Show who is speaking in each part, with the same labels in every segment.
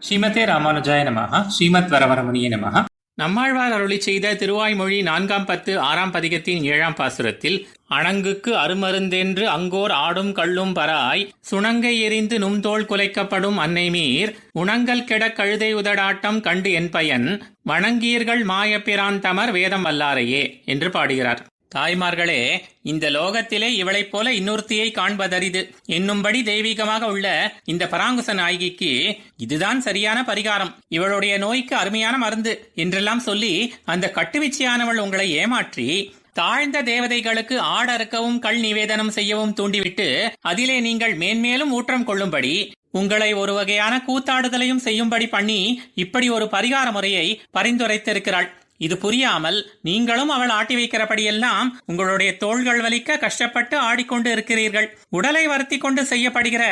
Speaker 1: ஸ்ரீமதே ராமானுஜாய நமஹ ஸ்ரீமத் வரவரமுனிய நமஹ. நம்மாழ்வார் அருளி செய்த திருவாய்மொழி நான்காம் பத்து ஆறாம் பதிகத்தின் ஏழாம் பாசுரத்தில் அணங்குக்கு அருமருந்தென்று அங்கோர் ஆடும் கள்ளும் பராய் சுணங்கை எரிந்து நும்தோள் குலைக்கப்படும் அன்னை மீர் உணங்கல் கெடக் கழுதை உதடாட்டம் கண்டு என் பயன் வணங்கியர்கள் மாயப்பிரான் தமர் வேதம் வல்லாரையே என்று பாடுகிறார். தாய்மார்களே இந்த லோகத்திலே இவளைப் போல இன்னொருத்தியை காண்பதரிது. என்னும்படி தெய்வீகமாக உள்ள இந்த பராங்குச நாயகிக்கு இதுதான் சரியான பரிகாரம். இவளுடைய நோய்க்கு அருமையான மருந்து என்றெல்லாம் சொல்லி அந்த கட்டுவிச்சியானவள் உங்களை ஏமாற்றி தாழ்ந்த தேவதைகளுக்கு ஆடறுக்கவும் கள் நிவேதனம் செய்யவும் தூண்டிவிட்டு அதிலே நீங்கள் மேன்மேலும் ஊற்றம் கொள்ளும்படி உங்களை ஒரு வகையான கூத்தாடுதலையும் செய்யும்படி பண்ணி இப்படி ஒரு பரிகார முறையை பரிந்துரைத்திருக்கிறாள். இது புரியாமல் நீங்களும் அவள் ஆட்டி வைக்கிறபடியெல்லாம் உங்களுடைய தோள்கள் வலிக்க கஷ்டப்பட்டு ஆடிக்கொண்டு இருக்கிறீர்கள். உடலை வருத்தி கொண்டு செய்யப்படுகிற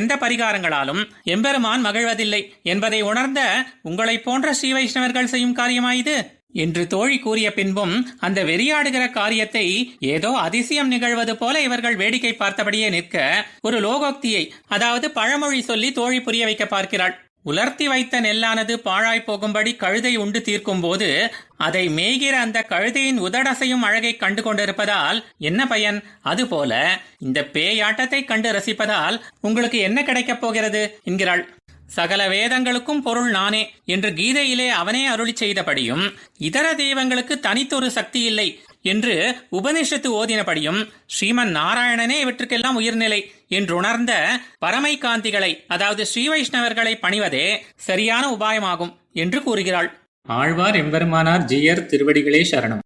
Speaker 1: எந்த பரிகாரங்களாலும் எம்பெருமான் மகிழ்வதில்லை என்பதை உணர்ந்த உங்களைப் போன்ற ஸ்ரீ வைஷ்ணவர்கள் செய்யும் காரியமாயுது என்று தோழி கூறிய பின்பும் அந்த வெறியாடுகிற காரியத்தை ஏதோ அதிசயம் நிகழ்வது போல இவர்கள் வேடிக்கை பார்த்தபடியே நிற்க ஒரு லோகோக்தியை அதாவது பழமொழி சொல்லி தோழி புரிய வைக்க பார்க்கிறாள். உலர்த்தி வைத்த நெல்லானது பாழாய் போகும்படி கழுதை உண்டு தீர்க்கும் போது அதை மேய்கிற அந்த கழுதையின் உதடசையும் அழகை கண்டு கொண்டிருப்பதால் என்ன பயன்? அதுபோல இந்த பேயாட்டத்தை கண்டு ரசிப்பதால் உங்களுக்கு என்ன கிடைக்கப் போகிறது? என்கிறாள். சகல வேதங்களுக்கும் பொருள் நானே என்று கீதையிலே அவனே அருளி செய்தபடியும் இதர தெய்வங்களுக்கு தனித்தொரு சக்தி இல்லை. என்று உபனிஷத்து ஓதினபடியும் ஸ்ரீமன் நாராயணனே இவற்றுக்கெல்லாம் உயிர்நிலை என்று உணர்ந்த பரமை காந்திகளை அதாவது ஸ்ரீ வைஷ்ணவர்களை பணிவதே சரியான உபாயமாகும் என்று கூறுகிறாள். ஆழ்வார் எம்பெருமானார் ஜியர் திருவடிகளே சரணம்.